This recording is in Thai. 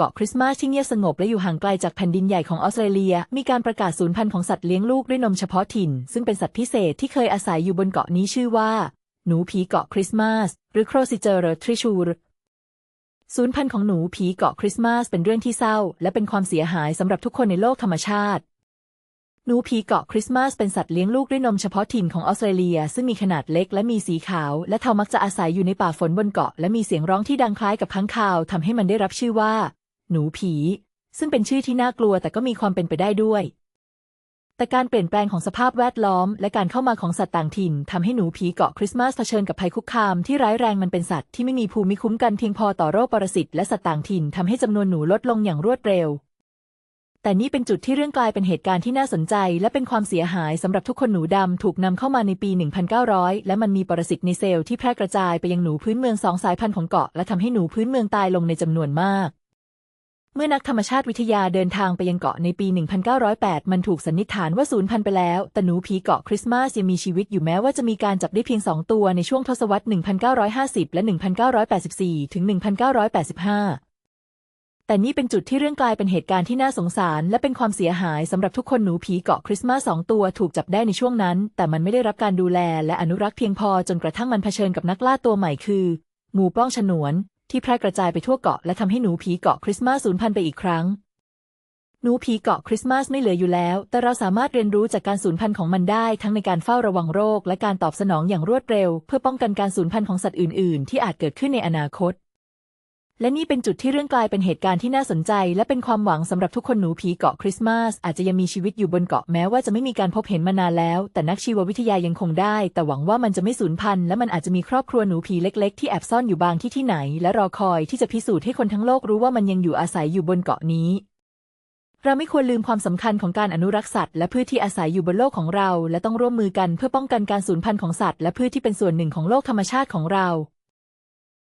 เกาะคริสต์มาสที่เงียบสงบและอยู่ห่างไกลจากแผ่นดินใหญ่ของออสเตรเลีย มีการประกาศสูญพันธุ์ของสัตว์เลี้ยงลูกด้วยนมเฉพาะถิ่น ซึ่งเป็นสัตว์พิเศษที่เคยอาศัยอยู่บนเกาะนี้ชื่อว่า หนูผีเกาะคริสต์มาสหรือโครซิเจอร์ทริชูรสูญพันธุ์ของหนูผีเกาะคริสต์มาสเป็นเรื่องที่เศร้า และเป็นความเสียหายสำหรับทุกคนในโลกธรรมชาติหนูผีเกาะคริสต์มาสเป็นสัตว์เลี้ยงลูกด้วยนมเฉพาะถิ่นของออสเตรเลีย ซึ่งมีขนาดเล็กและมีสีขาว และเทามักจะอาศัยอยู่ในป่าฝนบนเกาะ และมีเสียงร้องที่ดังคล้ายกับค้างคาวทำให้มันได้รับชื่อว่า หนูผี ซึ่งเป็นชื่อที่น่ากลัวแต่ก็มีความเป็นไปได้ด้วย แต่การเปลี่ยนแปลงของสภาพแวดล้อม และการเข้ามาของสัตว์ต่างถิ่นทำให้หนูผีเกาะคริสต์มาสเผชิญกับภัยคุกคามที่ร้ายแรงมันเป็นสัตว์ที่ไม่มีภูมิคุ้มกันเพียงพอต่อโรคปรสิตและสัตว์ต่างถิ่นทำให้จำนวนหนูลดลงอย่างรวดเร็วแต่นี่เป็นจุดที่เรื่องกลายเป็นเหตุการณ์ที่น่าสนใจ และเป็นความเสียหายสำหรับทุกคนหนูดำถูกนำเข้ามาในปี 1900 และมันมีปรสิตในเซลล์ที่แพร่กระจายไปยังหนูพื้นเมืองสองสายพันธุ์ของเกาะ และทำให้หนูพื้นเมืองตายลงในจำนวนมาก เมื่อนักธรรมชาติวิทยาเดินทางไปยังเกาะในปี 1908 มันถูกสันนิษฐานว่าสูญพันธุ์ไปแล้ว แต่หนูผีเกาะคริสต์มาสยังมีชีวิตอยู่แม้ว่าจะมีการจับได้เพียงสองตัวในช่วงทศวรรษ 1950 และ 1984 ถึง 1985แต่นี่เป็นจุดที่เรื่องกลายเป็นเหตุการณ์ที่น่าสงสาร และเป็นความเสียหายสำหรับทุกคนหนูผีเกาะคริสต์มาสสองตัวถูกจับได้ในช่วงนั้น แต่มันไม่ได้รับการดูแลและอนุรักษ์เพียงพอจนกระทั่งมันเผชิญกับนักล่าตัวใหม่คือหมูป้องฉนวน ที่แพร่กระจายไปทั่วเกาะและทำให้หนูผีเกาะคริสต์มาสสูญพันธุ์ไปอีกครั้ง หนูผีเกาะคริสต์มาสไม่เหลืออยู่แล้ว แต่เราสามารถเรียนรู้จากการสูญพันธุ์ของมันได้ ทั้งในการเฝ้าระวังโรค และการตอบสนองอย่างรวดเร็ว เพื่อป้องกันการสูญพันธุ์ของสัตว์อื่น ๆ ที่อาจเกิดขึ้นในอนาคต และนี่เป็นจุดที่เรื่องกลายเป็นเหตุการณ์ที่น่าสนใจ และเป็นความหวังสำหรับทุกคนหนูผีเกาะคริสต์มาสอาจจะยังมีชีวิตอยู่บนเกาะแม้ว่าจะไม่มีการพบเห็นมานานแล้ว แต่นักชีววิทยายังคงได้ แต่หวังว่ามันจะไม่สูญพันธุ์และมันอาจจะมีครอบครัวหนูผีเล็กๆ ที่แอบซ่อนอยู่บางที่ที่ไหน และรอคอยที่จะพิสูจน์ให้คนทั้งโลกรู้ว่ามันยังอยู่อาศัยอยู่บนเกาะนี้เราไม่ควรลืมความสำคัญของการอนุรักษ์สัตว์และพืชที่อาศัยอยู่บนโลกของเรา และต้องร่วมมือกันเพื่อป้องกันการสูญพันธุ์ของสัตว์และพืชที่เป็นส่วนหนึ่งของโลกธรรมชาติของเรา